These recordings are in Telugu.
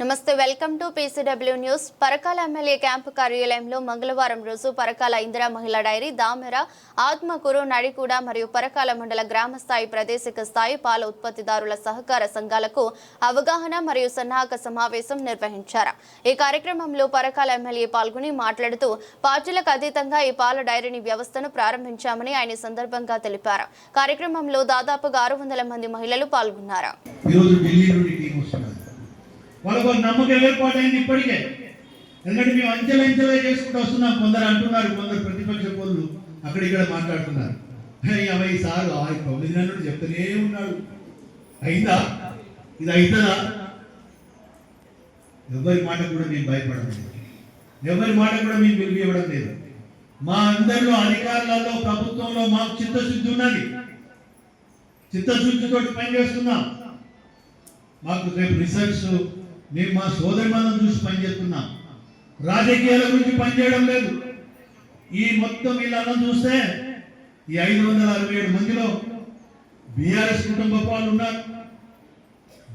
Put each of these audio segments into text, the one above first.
నమస్తే welcome to PCW news. Parakala MLA camp కార్యాలయంలో మంగళవారం రోజు పరకాల ఇందిరా మహిళా డైరీ దామెర ఆత్మకూరు నడికూడ మరియు పరకాల మండల గ్రామ స్థాయి ప్రాదేశిక స్థాయి పాల ఉత్పత్తిదారుల సహకార సంఘాలకు అవగాహన మరియు సన్నాహక సమావేశం నిర్వహించారు. ఈ కార్యక్రమంలో పరకాల ఎమ్మెల్యే పాల్గొని మాట్లాడుతూ పార్టీలకు అతీతంగా ఈ పాల డైరీని వ్యవస్థను ప్రారంభించామని ఆయన సందర్భంగా తెలిపారు. కార్యక్రమంలో దాదాపుగా ఆరు వందల మంది మహిళలు పాల్గొన్నారు ఈరోజు ఢిల్లీ నుండి టీం వస్తున్నారు వాళ్ళకు నమ్మకం ఏర్పాటైంది ఇప్పటికే. ఎందుకంటే మేము అంచెలు అంచెలుగా చేసుకుంటూ వస్తున్నాం. కొందరు అంటున్నారు కొందరు ప్రతిపక్ష పోళ్ళు అక్కడ ఇక్కడ మాట్లాడుతున్నారు. అవై అవి సార్ ఆ తొమ్మిది చెప్తూనే ఉన్నాడు. అయిందా? ఇది అవుతుందా ఎవరి మాట కూడా మేము భయపడడం లేదు ఎవరి మాట కూడా మేము విలువ ఇవ్వడం లేదు. మా అందరిలో అధికారులలో ప్రభుత్వంలో మాకు చిత్తశుద్ధి ఉన్నది. చిత్తశుద్ధితో పనిచేస్తున్నాం. మాకు రేపు రీసెర్చ్ మేము మా సోదరి మనం చూసి పనిచేస్తున్నాం. రాజకీయాల గురించి పనిచేయడం లేదు. ఈ మొత్తం వీళ్ళని చూస్తే ఈ ఐదు వందల అరవై ఏడు మందిలో బీఆర్ఎస్ కుటుంబ వాళ్ళు ఉన్నారు.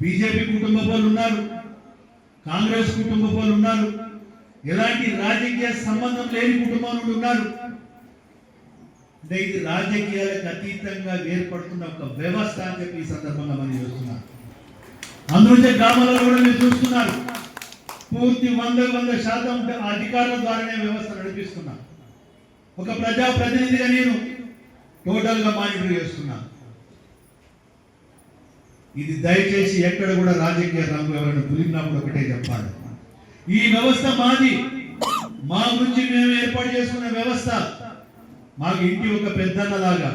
బీజేపీ కుటుంబ వాళ్ళు ఉన్నారు. కాంగ్రెస్ కుటుంబ వాళ్ళు ఉన్నారు. ఎలాంటి రాజకీయ సంబంధం లేని కుటుంబాలు కూడా ఉన్నారు. అంటే ఇది రాజకీయాలకు అతీతంగా ఏర్పడుతున్న ఒక వ్యవస్థ అని చెప్పి ఈ సందర్భంగా మనం చూస్తున్నాం. అందుకే గ్రామాలలో కూడా మీరు పూర్తి వంద వంద శాతం అధికారుల ద్వారానే వ్యవస్థ నడిపిస్తున్నా. ఒక ప్రజా ప్రతినిధిగా నేను టోటల్గా మానిటర్ చేస్తున్నాను ఇది దయచేసి ఎక్కడ కూడా రాజకీయ రంగు ఎవరైనా పులిగినప్పుడు ఒకటే చెప్పాలి. ఈ వ్యవస్థ మాది. మా గురించి మేము ఏర్పాటు చేసుకున్న వ్యవస్థ మాకు ఇంటి ఒక పెద్దన్నలాగా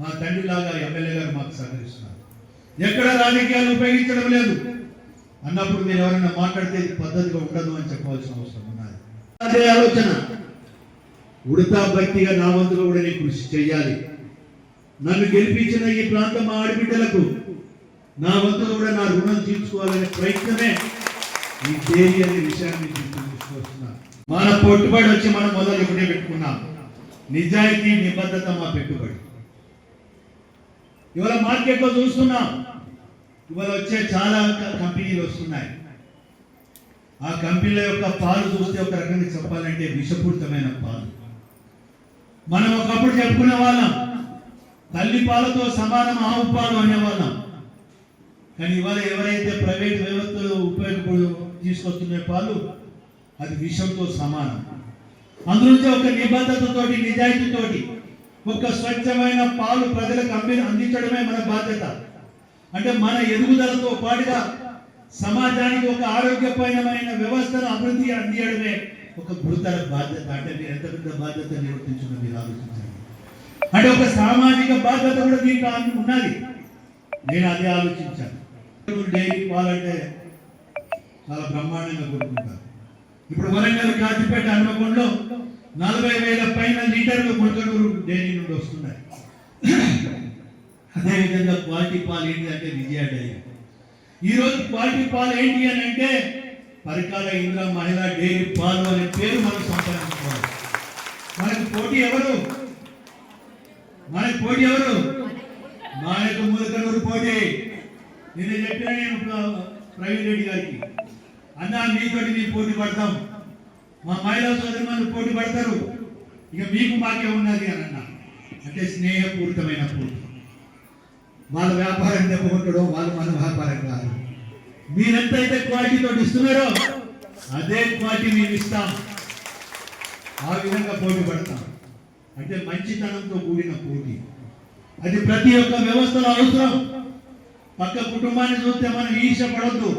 మా తండ్రిలాగా ఎమ్మెల్యే గారు మాకు సహకరిస్తున్నారు. ఎక్కడ రాజకీయాలు ఉపయోగించడం లేదు. అన్నప్పుడు మీరు ఎవరైనా మాట్లాడితే పద్ధతిగా ఉండదు అని చెప్పవలసిన అవసరం ఉన్నది. అదే ఆలోచన. ఉడతా భక్తిగా నా వంతులో కూడా నేను కృషి చేయాలి నన్ను గెలిపించిన ఈ ప్రాంతం మా ఆడబిడ్డలకు నా వంతులో కూడా నా రుణం తీర్చుకోవాలనే ప్రయత్నమే ఈ దేవి అనే విషయాన్ని తీసుకొస్తున్నాను మన పెట్టుబడి వచ్చి మనం మొదలు ఇప్పుడే పెట్టుకున్నాం. నిజాయితీ నిబద్ధత మా పెట్టుబడి. ఇవాళ మార్కెట్లో చూస్తున్నాం. ఇవాళ వచ్చే చాలా కంపెనీలు వస్తున్నాయి. ఆ కంపెనీల యొక్క పాలు చూస్తే ఒక రకంగా చెప్పాలంటే విషపూరితమైన పాలు. మనం ఒకప్పుడు చెప్పుకునే వాళ్ళం తల్లి పాలతో సమానం ఆవు పాలు అనేవాళ్ళం. కానీ ఇవాళ ఎవరైతే ప్రైవేట్ వ్యవస్థలు ఉపయోగపడు తీసుకొస్తున్న పాలు అది విషంతో సమానం. అందులోంచి ఒక నిబద్ధతతోటి నిజాయితీతోటి ఒక స్వచ్ఛమైన పాలు ప్రజలకు అంది అందించడమే మన బాధ్యత. అంటే మన ఎదుగుదలతో పాటుగా సమాజానికి ఒక ఆరోగ్యపరమైన వ్యవస్థను అభివృద్ధి అందియడమే ఒక గురుతర బాధ్యత. అంటే మీరు ఎంత పెద్ద బాధ్యత నిర్వర్తించిన మీరు ఆలోచించండి. అంటే ఒక సామాజిక బాధ్యత కూడా దీంట్లో ఉన్నది. నేను అదే ఆలోచించాను. డైరీ పాలంటే చాలా బ్రహ్మాండంగా కొనుక్కుంటారు ఇప్పుడు వరంగల్ కాచిపేట హనుమకొండలో నలభై వేల పైన లీటర్లు ముడకనూరు డైరీ నుండి వస్తున్నాయి. అదేవిధంగా క్వాలిటీ పాలు ఏంటి అంటే విజయ డైరీ. ఈరోజు క్వాలిటీ పాలు ఏంటి అని అంటే పరికాల ఇంద్ర మహిళా డైరీ పాలు అనే పేరు మనం సంపాదించుకోవాలి. మనకు పోటీ ఎవరు? మనకు పోటీ ఎవరు? మనకు ములకనూరు పోటీ. నేను చెప్పిన నేను ప్రవీణ్ రెడ్డి గారికి. అన్నా మీతోటి మేము పోటీ పడతాం. మా మహిళా సోదరులు పోటీ పడతారు. ఇక మీకు మాకే ఉన్నది అని అన్న. అంటే స్నేహపూరితమైన పోటీ. వాళ్ళ వ్యాపారం దెబ్బకొట్టడం వాళ్ళు మన వ్యాపారం కాదు. మీరెంతైతే క్వాలిటీతో ఇస్తున్నారో అదే క్వాలిటీ మేము ఇస్తాం. ఆ విధంగా పోటీ పడతాం అంటే మంచితనంతో కూడిన పోటీ. అది ప్రతి ఒక్క వ్యవస్థలో అవసరం. పక్క కుటుంబాన్ని చూస్తే మనం ఈర్ష పడొద్దు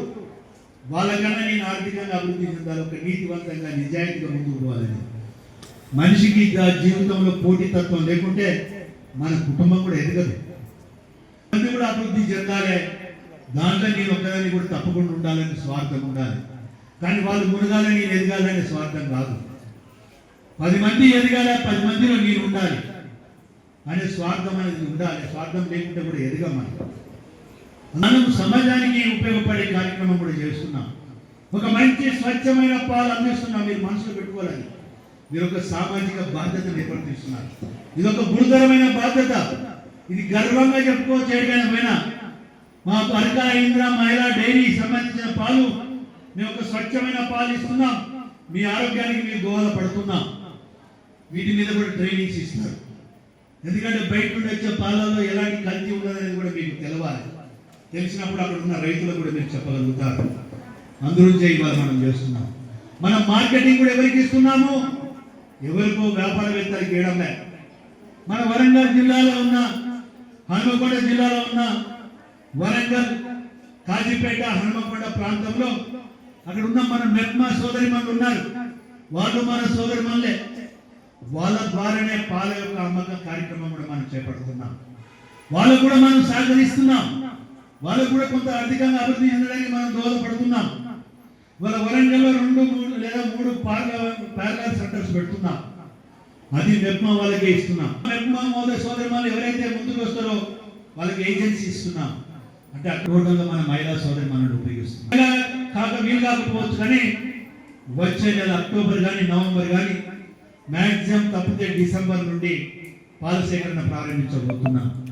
వాళ్ళకన్నా నేను ఆర్థికంగా అభివృద్ధి చెందాలి ఒక నీతివంతంగా నిజాయితీగా ముందుకు పోవాలని. మనిషికి జీవితంలో పోటీతత్వం లేకుంటే మన కుటుంబం కూడా ఎదగదు. అభివృద్ధి చెందాలి దాంట్లో నేను ఒక్కదాన్ని కూడా తప్పకుండా ఉండాలని స్వార్థం ఉండాలి. కానీ వాళ్ళు మునగాలని నేను ఎదగాలని స్వార్థం కాదు. పది మంది ఎదగాలి పది మందిలో నేను ఉండాలి అనే స్వార్థం అనేది ఉండాలి. స్వార్థం లేకుంటే కూడా ఎదగమని. మనం సమాజానికి ఉపయోగపడే కార్యక్రమం కూడా చేస్తున్నాం. ఒక మంచి స్వచ్ఛమైన పాలు అందిస్తున్నాం. మీరు మనసులో పెట్టుకోవాలని మీరు ఒక సామాజిక బాధ్యత నిర్వర్తిస్తున్నారు ఇది ఒక గురుతరమైన బాధ్యత. ఇది గర్వంగా చెప్పుకోవచ్చు ఎక్కడైనా పోయినా మా పరకాల ఇంద్ర మహిళా డైరీ సంబంధించిన పాలు మేము ఒక స్వచ్ఛమైన పాలు ఇస్తున్నాం. మీ ఆరోగ్యానికి మీరు దోహదపడుతున్నాం వీటి మీద కూడా ట్రైనింగ్స్ ఇస్తారు. ఎందుకంటే బయట నుండి వచ్చే పాలలో ఎలాంటి కల్తీ ఉన్నదనేది కూడా మీకు తెలవాలి. తెలిసినప్పుడు అక్కడ ఉన్న రైతులకు కూడా మీరు చెప్పగలుగుతారు. అందరూ ఇవాళ మనం చేస్తున్నాం. మనం మార్కెటింగ్ కూడా ఎవరికి ఇస్తున్నాము? ఎవరికో వ్యాపారవేత్తలకి వేయడం మన వరంగల్ జిల్లాలో ఉన్న హనుమకొండ జిల్లాలో ఉన్న వరంగల్ కాజీపేట హనుమకొండ ప్రాంతంలో అక్కడ ఉన్న మన మెప్మా సోదరి ఉన్నారు. వాళ్ళు మన సోదరి వాళ్ళ ద్వారానే పాల యొక్క అమ్మకం కార్యక్రమం కూడా మనం చేపడుతున్నాం. వాళ్ళకు కూడా మనం సహకరిస్తున్నాం. వాళ్ళకు కూడా కొంత ఆర్థికంగా అభివృద్ధి చెందడానికి మనం దోహదపడుతున్నాం. వాళ్ళ వరంగల్లో రెండు మూడు లేదా మూడు పార్లర్ సెంటర్స్ పెడుతున్నాం. అది మెప్మా వాళ్ళకే ఇస్తున్నాం. మెప్మా మోదీ సోదరిమాలు ఎవరైతే ముందుకు వస్తారో వాళ్ళకి ఏజెన్సీ ఇస్తున్నాం. అంటే టోటల్గా మన మహిళా సోదరిమాలను ఉపయోగిస్తున్నాం. కాక వీలు కాకపోవచ్చు కానీ వచ్చే నెల అక్టోబర్ కానీ నవంబర్ కానీ మ్యాక్సిమం తప్పితే డిసెంబర్ నుండి పాల సేకరణ ప్రారంభించబోతున్నాం.